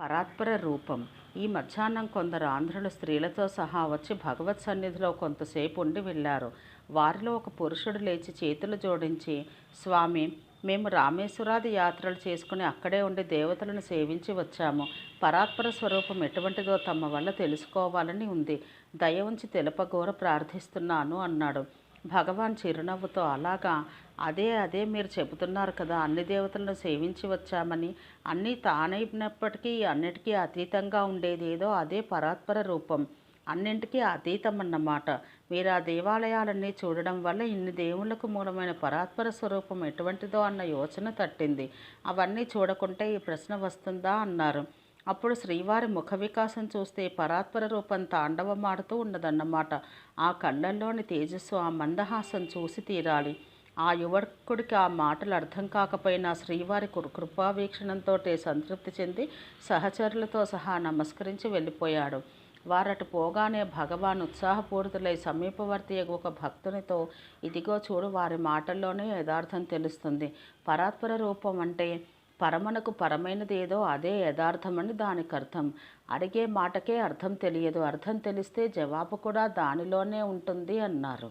పరాత్పర రూపం. ఈ మధ్యాహ్నం కొందరు ఆంధ్రులు స్త్రీలతో సహా వచ్చి భగవత్ సన్నిధిలో కొంతసేపు ఉండి వెళ్ళారు. వారిలో ఒక పురుషుడు లేచి చేతులు జోడించి స్వామి మేము రామేశ్వరాది యాత్రలు చేసుకుని అక్కడే ఉండి దేవతలను సేవించి వచ్చాము. పరాత్పర స్వరూపం ఎటువంటిదో తమ వల్ల తెలుసుకోవాలని ఉంది. దయ ఉంచి తెలుపగోర ప్రార్థిస్తున్నాను అన్నాడు. భగవాన్ చిరునవ్వుతో అలాగా అదే అదే మీరు చెబుతున్నారు కదా అన్ని దేవతలను సేవించి వచ్చామని. అన్నీ తానైనప్పటికీ అన్నిటికీ అతీతంగా ఉండేది ఏదో అదే పరాత్పర రూపం. అన్నింటికీ అతీతం అన్నమాట మీరు ఆ దేవాలయాలన్నీ చూడడం వల్ల ఇన్ని దేవుళ్ళకు మూలమైన పరాత్పర స్వరూపం ఎటువంటిదో అన్న యోచన తట్టింది. అవన్నీ చూడకుంటే ఈ ప్రశ్న వస్తుందా? అన్నారు. అప్పుడు శ్రీవారి ముఖ వికాసం చూస్తే పరాత్పర రూపం తాండవమాడుతూ ఉన్నదన్నమాట. ఆ కళ్ళల్లోని తేజస్సు ఆ మందహాసం చూసి తీరాలి. ఆ యువకుడికి ఆ మాటలు అర్థం కాకపోయినా శ్రీవారి కృపావీక్షణంతో సంతృప్తి చెంది సహచరులతో సహా నమస్కరించి వెళ్ళిపోయాడు. వారటు పోగానే భగవాన్ ఉత్సాహపూరితులై సమీపవర్తి ఒక భక్తునితో ఇదిగో చూడు వారి మాటల్లోనే యథార్థం తెలుస్తుంది. పరాత్పర రూపం అంటే పరమనకు పరమైనది ఏదో అదే యథార్థమని దానికి అర్థం. అడిగే మాటకే అర్థం తెలియదు. అర్థం తెలిస్తే జవాబు కూడా దానిలోనే ఉంటుంది అన్నారు.